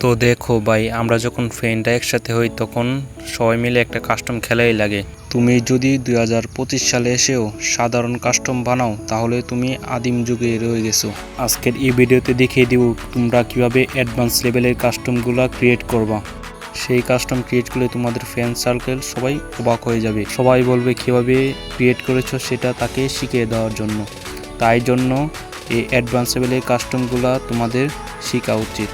তো দেখো ভাই, আমরা যখন ফ্রেন্ডরা একসাথে হই, তখন সবাই মিলে একটা কাস্টম খেলাই লাগে। তুমি যদি দু হাজার পঁচিশ সালে এসেও সাধারণ কাস্টম বানাও, তাহলে তুমি আদিম যুগে রয়ে গেছো। আজকের এই ভিডিওতে দেখিয়ে দিব তোমরা কীভাবে অ্যাডভান্স লেভেলের কাস্টমগুলো ক্রিয়েট করবা। সেই কাস্টম ক্রিয়েট করলে তোমাদের ফ্রেন্ড সার্কেল সবাই অবাক হয়ে যাবে। সবাই বলবে, কীভাবে ক্রিয়েট করেছ সেটা তাকে শিখিয়ে দেওয়ার জন্য? তাই জন্য এই অ্যাডভান্স লেভেলের কাস্টমগুলো তোমাদের শেখা উচিত।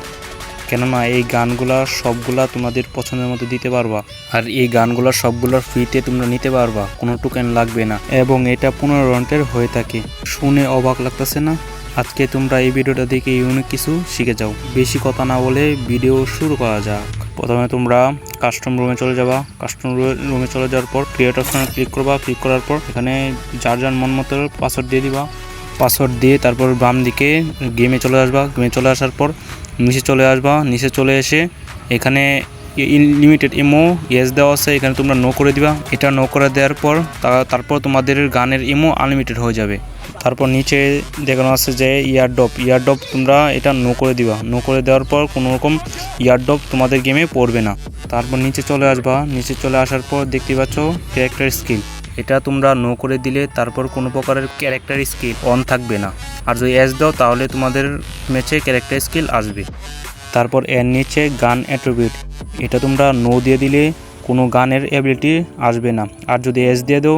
কেননা এই গানগুলা সবগুলা তোমাদের পছন্দের মতো দিতে পারবা। আর এই গানগুলা সবগুলোর ফ্রিতে তোমরা নিতে পারবা, কোনো টোকেন লাগবে না। এবং এটা পনেরো রাউন্ডের হয়ে থাকে। শুনে অবাক লাগতেছে না? আজকে তোমরা এই ভিডিওটা দেখে ইউনিক কিছু শিখে যাও। বেশি কথা না বলে ভিডিও শুরু করা যাক। প্রথমে তোমরা কাস্টম রুমে চলে যাবা। কাস্টম রুমে চলে যাওয়ার পর ক্রিয়েট অপশনে ক্লিক করবা। ক্লিক করার পর এখানে যার যার মন মতো পাসওয়ার্ড দিয়ে দিবা। পাসওয়ার্ড দিয়ে তারপর বাম দিকে গেমে চলে আসবা। গেমে চলে আসার পর নিচে চলে আসবা, নিচে চলে এসে এখানে ইনলিমিটেড এমও ইয়েস দেওয়া আছে, এখানে তোমরা নো করে দিবা। এটা নো করে দেওয়ার পর তারপর তোমাদের গানের এমও আনলিমিটেড হয়ে যাবে। তারপর নিচে দেখানো আছে যে ইয়ারডপ ইয়ারডপ তোমরা এটা নো করে দিবা। নো করে দেওয়ার পর কোনো রকম ইয়ারডপ তোমাদের গেমে পড়বে না। তারপর নিচে চলে আসবা, নিচে চলে আসার পর দেখতে পাচ্ছ ক্যারেক্টার স্কিল এটা তোমরা নো করে দিলে তারপর কোনো প্রকারের ক্যারেক্টার স্কিল অন থাকবে না। আর যদি এস দাও, তাহলে তোমাদের ম্যাচে ক্যারেক্টার স্কিল আসবে। তারপর এর নিচে গান অ্যাট্রিবিউট এটা তোমরা নো দিয়ে দিলে কোনো গানের এবিলিটি আসবে না। আর যদি এস দিয়ে দাও,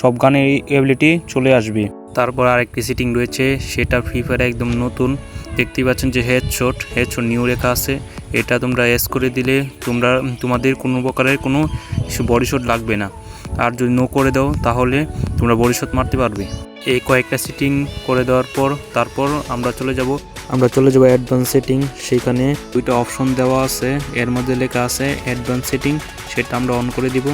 সব গানের এবিলিটি চলে আসবে। তারপর আরেকটি সিটিং রয়েছে, সেটা ফ্রি ফায়ার একদম নতুন। দেখতেই পাচ্ছেন যে হেডশট হেডশট নিউ লেখা আছে। এটা তোমরা এস করে দিলে তোমরা, তোমাদের কোনো প্রকারের কোনো বডি শট লাগবে না। আর যদি নো করে দাও, তাহলে তোমরা বডি শট মারতে পারবে। এই কয়েকটা সেটিং করে দেওয়ার পর তারপর আমরা চলে যাব। আমরা চলে যাব অ্যাডভান্স সেটিং সেখানে দুইটা অপশন দেওয়া আছে। এর মধ্যে লেখা আছে অ্যাডভান্স সেটিং সেটা আমরা অন করে দিব।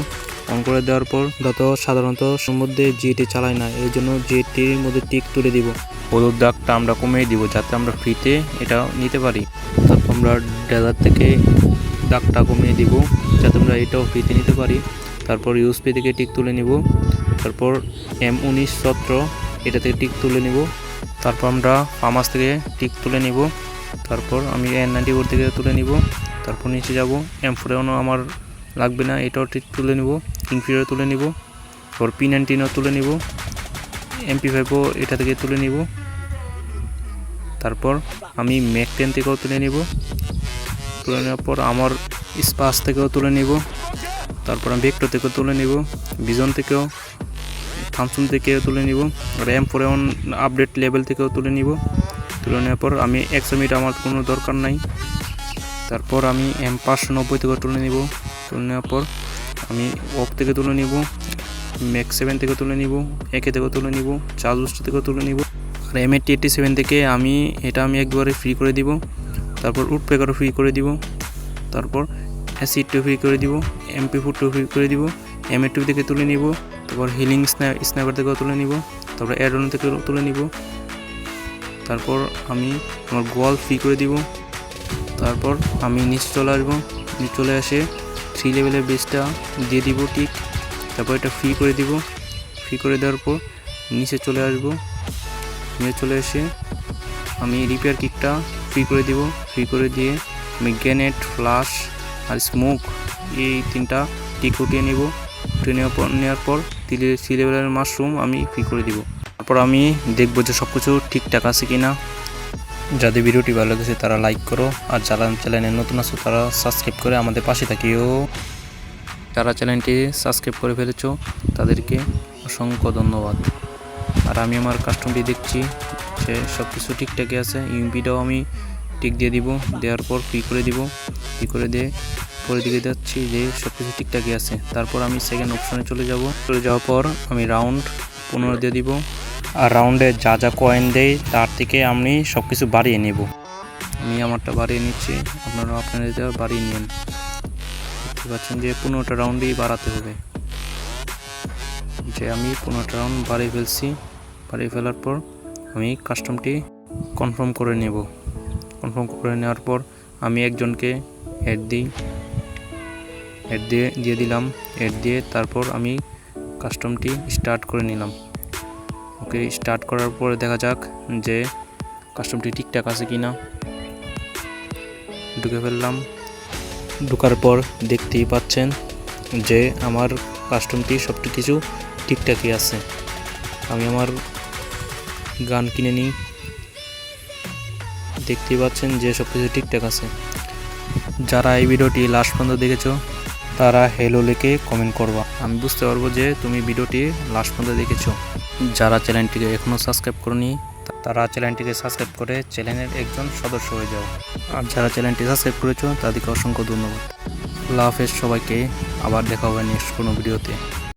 অন করে দেওয়ার পর যত সাধারণত মধ্যে জিটি চালায় না, এই জন্য জিটির মধ্যে টিক তুলে দিব। হলুদ দাগটা আমরা কমিয়ে দিব যাতে আমরা ফ্রিতে এটা নিতে পারি। তারপর আমরা ডেজার থেকে দাগটা কমিয়ে দিব যাতে আমরা এটাও ফ্রিতে নিতে পারি। তারপর ইউএসপি থেকে টিক তুলে নিব। তারপর এম উনিশ সতেরো এটা থেকে টিক তুলে নিব তারপর আমরা ফার্মাস থেকে টিক তুলে নিব তারপর আমি এন নাইনটি ফোর থেকে তুলে নিব তারপর নিচে যাব এম ফোরেও আমার লাগবে না এটাও টিক তুলে নিব কিংফিয়ারও তুলে নিব তারপর পি নাইনটিনও তুলে নিব এমপি ফাইভও এটা থেকে তুলে নিব তারপর আমি ম্যাক টেন থেকেও তুলে নিব তুলে নেওয়ার পর আমার স্পাস থেকেও তুলে নিব তারপর আমি ভেক্টর থেকেও তুলে নিব ভিজন থেকেও থামসুন থেকেও তুলে নিব। র্যাম ফোর আপডেট লেভেল থেকেও তুলে নিব। তুলে নেওয়ার পর আমি একশো মিটার আমার কোনো দরকার নাই। তারপর আমি এম পাঁচশো নব্বই থেকে তুলে নিব। তুলে নেওয়ার পর আমি অফ থেকে তুলে নিব। ম্যাক্স সেভেন থেকে তুলে নিব। একে থেকে তুলে নিব। চার্জ বুস্টার থেকেও তুলে নিব। আর এম এইটটি এইটটি সেভেন থেকে আমি এটা আমি একবারে ফ্রি করে দিব। তারপর উড পেকারও ফ্রি করে দিব। তারপর অ্যাসিড টু ফ্রি করে দিব। এমপি ফুড টু ফ্রি করে দিব। এম টু থেকে তুলে নিব, তারপর হিলিং স্ন্যাপার থেকেও তুলে নিব, তারপর অ্যাডন থেকে তুলে নিব। তারপর আমি আমার গোয়াল ফ্রি করে দিব। তারপর আমি নিচে চলে আসব, নিচে চলে আসে থ্রি লেভেলের বেসটা দিয়ে দিব ঠিক। তারপর এটা ফ্রি করে দিব। ফ্রি করে দেওয়ার পর নিচে চলে আসব। নিচে চলে এসে আমি রিপেয়ার কিকটা ফ্রি করে দিব। ফ্রি করে দিয়ে আমি গ্রেনেড ফ্লাশ আর স্মোক এই তিনটা টিক উঠিয়ে নিব। নেওয়ার পর নেওয়ার পর তিলে সি লেভেলের মাশরুম আমি ফ্রি করে দিব? তারপর আমি দেখব যে সব কিছু ঠিকঠাক আছে কি না যাদের ভিডিওটি ভালো লেগেছে তারা লাইক করো। আর যারা চ্যানেলে নতুন আছো তারা সাবস্ক্রাইব করে আমাদের পাশে থাকিও। যারা চ্যানেলটি সাবস্ক্রাইব করে ফেলেছো, তাদেরকে অসংখ্য ধন্যবাদ। আর আমি আমার কাস্টমটি দেখছি যে সব কিছু ঠিকঠাকই আছে। ইউপিটাও আমি টিক দিয়ে দিব। দেওয়ার পর ফ্রি করে দিব? ফ্রি করে দিয়ে পরে দিকে যাচ্ছি যে সব কিছু ঠিকঠাকই আছে। তারপর আমি সেকেন্ড অপশনে চলে যাব। চলে যাওয়ার পর আমি রাউন্ড পনেরো দিয়ে দিব। আর রাউন্ডে যা যা কয়েন দেয়, তার থেকে আমি সব কিছু বাড়িয়ে নেব। আমি আমারটা বাড়িয়ে নিচ্ছি। আপনারা আপনাদের বাড়িয়ে নিন। দেখতে পাচ্ছেন যে পনেরোটা রাউন্ডই বাড়াতে হবে। যে আমি পনেরোটা রাউন্ড বাড়িয়ে ফেলছি। বাড়িয়ে ফেলার পর আমি কাস্টমটি কনফার্ম করে নেব। কনফার্ম করে নেওয়ার পর আমি একজনকে হেড দিই। অ্যাড দিয়ে দিয়ে দিলাম অ্যাড দিয়ে তারপর আমি কাস্টমটি স্টার্ট করে নিলাম। ওকে স্টার্ট করার পরে দেখা যাক যে কাস্টমটি ঠিকঠাক আছে কি না ঢুকে ফেললাম। ঢোকার পর দেখতেই পাচ্ছেন যে আমার কাস্টমটি সব কিছু ঠিকঠাকই আছে। আমি আমার গান কিনে নিই। দেখতেই পাচ্ছেন যে সব কিছু ঠিকঠাক আছে। যারা এই ভিডিওটি লাস্ট পর্যন্ত দেখেছ তারা হেলো লিখে কমেন্ট করবা। আমি বুঝতে পারব যে তুমি ভিডিওটি লাস্ট পর্যন্ত দেখেছ। যারা চ্যানেলটিকে এখনও সাবস্ক্রাইব করনি তারা চ্যানেলটিকে সাবস্ক্রাইব করে চ্যানেলের একজন সদস্য হয়ে যাও। আর যারা চ্যানেলটি সাবস্ক্রাইব করেছ, তাদেরকে অসংখ্য ধন্যবাদ। লাভ সবাইকে, আবার দেখা হবে নেক্সট কোনো ভিডিওতে।